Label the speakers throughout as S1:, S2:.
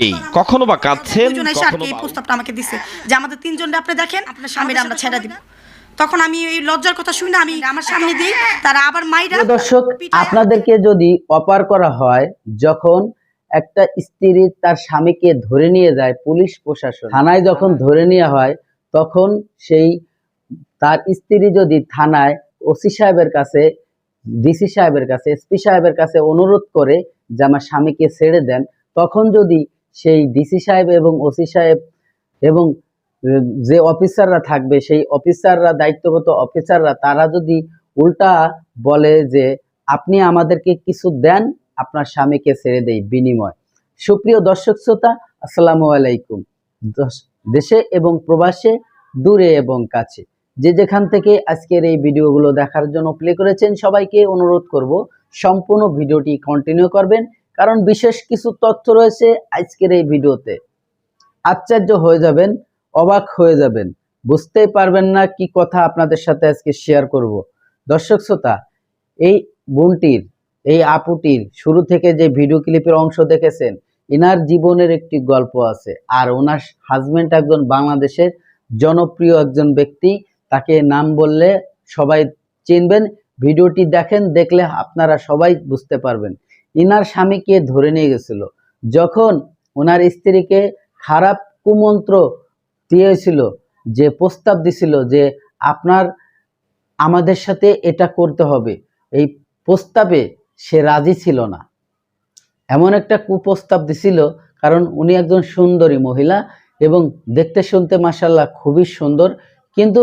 S1: এই কখনো বা কাঁদছেন
S2: দুজন এসে আর কি এই প্রস্তাবটা আমাকে দিছে যে আমাদের তিনজনটা আপনি দেখেন আপনার স্বামীরা আমরা ছেড়ে দিব। তখন আমি এই লজ্জার কথা শুনে আমি আমার সামনে দিই তারা আবার মাইরা
S3: দর্শক আপনাদেরকে যদি অপার করা হয় যখন একটা স্ত্রী তার স্বামীকে ধরে নিয়ে যায় পুলিশ প্রশাসন থানায় যখন ধরে নেওয়া হয় তখন সেই তার স্ত্রী যদি থানায় ওসি সাহেবের কাছে ডিসি সাহেবের কাছে এসপি সাহেবের কাছে অনুরোধ করে যে আমার স্বামীকে ছেড়ে দেন তখন যদি সেই ডিসি সাহেব এবং ওসি সাহেব এবং যে অফিসাররা থাকবে, সেই অফিসাররা, দায়িত্বগত অফিসাররা, তারা যদি উল্টা বলে যে, আপনি আমাদেরকে কিছু দেন, আপনার স্বামীকে ছেড়ে দেই বিনিময়। সুপ্রিয় দর্শক শ্রোতা, আসসালামু আলাইকুম। দশ- এবং প্রবাসে, দূরে এবং কাছে। যে যেখান থেকে আজকের এই ভিডিওগুলো দেখার জন্য প্লে করেছেন, সবাইকে অনুরোধ করব, সম্পূর্ণ ভিডিওটি কন্টিনিউ করবেন। কারণ বিশেষ কিছু তথ্য রয়েছে আজকের এই ভিডিওতে। আশ্চর্য হয়ে যাবেন, অবাক হয়ে যাবেন। বুঝতেই পারবেন না কি কথা আপনাদের সাথে আজকে শেয়ার করব। দর্শক শ্রোতা, এই বোনটির, এই আপুটির শুরু থেকে যে ভিডিও ক্লিপের অংশ দেখেছেন, ইনার জীবনের একটি গল্প আছে। আর ওনার হাজবেন্ড একজন বাংলাদেশের জনপ্রিয় একজন ব্যক্তি, তাকে নাম বললে সবাই চিনবেন। ভিডিওটি দেখেন, দেখলে আপনারা সবাই বুঝতে পারবেন। ইনার স্বামীকে ধরে নিয়ে গেছিল। যখন ওনার স্ত্রীকে খারাপ কুমন্ত্র দিয়েছিল, যে প্রস্তাব দিছিল যে আপনার, আমাদের সাথে এটা করতে হবে, এই প্রস্তাবে সে রাজি ছিল না। এমন একটা কুপ্রস্তাব দিছিল, কারণ উনি একজন সুন্দরী মহিলা এবং দেখতে শুনতে মাসাল্লাহ খুবই সুন্দর। কিন্তু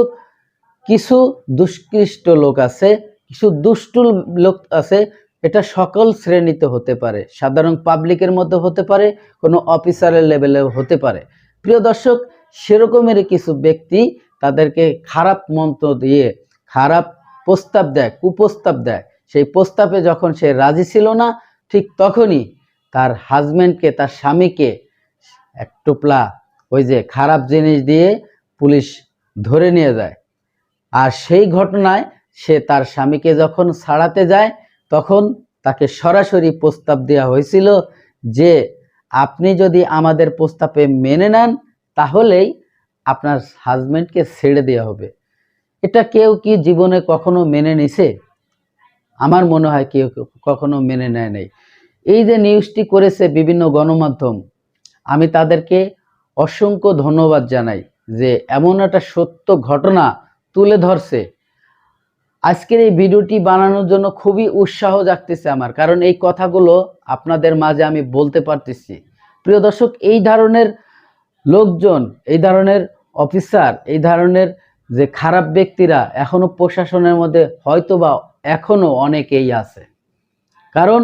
S3: কিছু দুষ্কৃষ্ট লোক আছে, কিছু দুষ্টু লোক আছে এটা সকল শ্রেণীতে হতে পারে। সাধারণ পাবলিকের মধ্যে হতে পারে, কোনো অফিসারের লেভেলে হতে পারে। প্রিয় দর্শক সেরকমেরই কিছু ব্যক্তি তাদেরকে খারাপ মন্ত্র দিয়ে, খারাপ প্রস্তাব দেয়, কুপ্রস্তাব দেয়। সেই প্রস্তাবে যখন সে রাজি ছিল না, ঠিক তখনই তার হাজব্যান্ডকে, তার স্বামীকে এক টোপলা ওই যে খারাপ জিনিস দিয়ে পুলিশ ধরে নিয়ে যায়। আর সেই ঘটনায় সে তার স্বামীকে যখন ছাড়াতে যায় তখন তাকে সরাসরি প্রস্তাব দেওয়া হয়েছিল যে, আপনি যদি আমাদের প্রস্তাবে মেনে নেন, তাহলেই আপনার হাজব্যান্ডকে ছেড়ে দেওয়া হবে। এটা কেউ কি জীবনে কখনো মেনে নিছে? আমার মনে হয় কেউ কখনো মেনে নেয় নেই। এই যে নিউজটি করেছে বিভিন্ন গণমাধ্যম, আমি তাদেরকে অসংখ্য ধন্যবাদ জানাই যে এমন একটা সত্য ঘটনা তুলে ধরছে। আজকের এই ভিডিওটি বানানোর জন্য খুবই উৎসাহ জাগতেছে আমার, কারণ এই কথাগুলো আপনাদের মাঝে আমি বলতে পারতেছি। প্রিয় দর্শক, এই ধরনের লোকজন, এই ধরনের অফিসার, এই ধরনের যে খারাপ ব্যক্তিরা এখনও প্রশাসনের মধ্যে হয়তোবা এখনও অনেকেই আছে। কারণ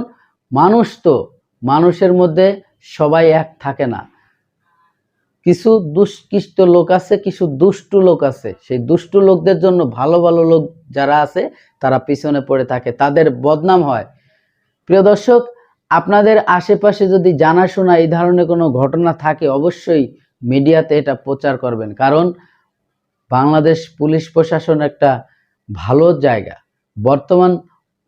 S3: মানুষ তো, মানুষের মধ্যে সবাই এক থাকে না। কিছু দুষ্কৃষ্ট লোক আছে, কিছু দুষ্টু লোক আছে। সেই দুষ্টু লোকদের জন্য ভালো ভালো লোক যারা আছে, তারা পিছনে পড়ে থাকে। তাদের বদনাম হয়। প্রিয় দর্শক, আপনাদের আশেপাশে যদি জানাশোনা এই ধরনের কোনো ঘটনা থাকে, অবশ্যই মিডিয়াতে এটা প্রচার করবেন। কারণ বাংলাদেশ পুলিশ প্রশাসন একটা ভালো জায়গা। বর্তমান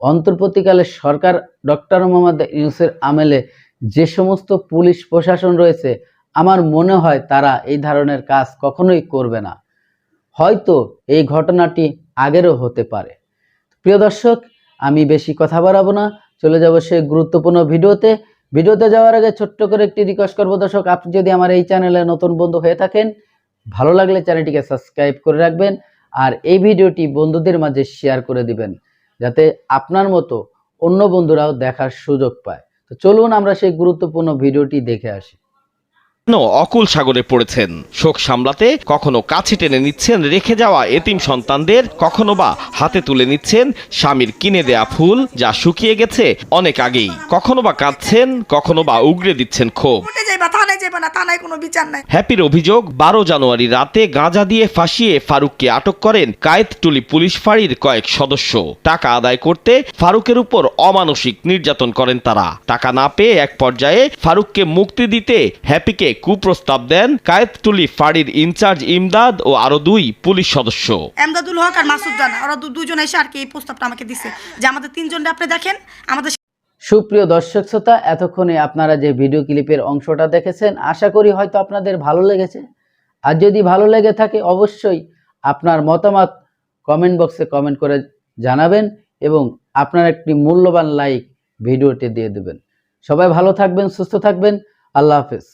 S3: অন্তর্বর্তীকালে সরকার ডক্টর মোহাম্মদ ইউনুসের আমেলে যে সমস্ত পুলিশ প্রশাসন রয়েছে আমার মনে হয় তারা এই ধরনের কাজ কখনোই করবে না। হয়তো এই ঘটনাটি আগেরও হতে পারে। প্রিয় দর্শক, আমি বেশি কথা বাড়াবো না। চলে যাব সেই গুরুত্বপূর্ণ ভিডিওতে। ভিডিওতে যাওয়ার আগে ছোট্ট করে একটি রিকোয়েস্ট করব দর্শক, আপনি যদি আমার এই চ্যানেলে নতুন বন্ধু হয়ে থাকেন, ভালো লাগলে চ্যানেলটিকে সাবস্ক্রাইব করে রাখবেন আর এই ভিডিওটি বন্ধুদের মাঝে শেয়ার করে দিবেন, যাতে আপনার মতো অন্য বন্ধুরাও দেখার সুযোগ পায়। তো চলুন আমরা সেই গুরুত্বপূর্ণ ভিডিওটি দেখে আসি।
S1: অকুল সাগরে পড়েছেন। শোক সামলাতে কখনো কাছে টেনে নিচ্ছেন রেখে যাওয়া এতিম সন্তানদের, কখনো বা হাতে তুলে নিচ্ছেন স্বামীর কিনে দেয়া ফুল যা শুকিয়ে গেছে অনেক আগেই। কখনো বা কাঁদছেন, কখনো বা উগড়ে দিচ্ছেন ক্ষোভ।
S2: যাইবা না থানায় কোনো বিচার নাই।
S1: হ্যাপির অভিযোগ বারো জানুয়ারি রাতে গাঁজা দিয়ে ফাঁসিয়ে ফারুককে আটক করেন কায়েতটুলি পুলিশ ফাঁড়ির কয়েক সদস্য। টাকা আদায় করতে ফারুকের উপর অমানসিক নির্যাতন করেন তারা। টাকা না পেয়ে এক পর্যায়ে ফারুককে মুক্তি দিতে হ্যাপিকে কুপ্রস্তাব দেন কায়েতটুলি ফাঁড়ির ইনচার্জ ইমদাদ ও আরও দুই পুলিশ সদস্য।
S2: এমদাদুল হক আর মাসুদ রানা ওরা দুজন এসে আর কি এই প্রস্তাবটা আমাকে দিছে। যে আমাদের তিনজনটা আপনি দেখেন আমাদের
S3: সুপ্রিয় দর্শক শ্রোতা, এতক্ষণে আপনারা যে ভিডিও ক্লিপের অংশটা দেখেছেন, আশা করি হয়তো আপনাদের ভালো লেগেছে। আর যদি ভালো লেগে থাকে, অবশ্যই আপনার মতামত কমেন্ট বক্সে কমেন্ট করে জানাবেন এবং আপনার একটি মূল্যবান লাইক ভিডিওটি দিয়ে দেবেন। সবাই ভালো থাকবেন, সুস্থ থাকবেন। আল্লাহ হাফেজ।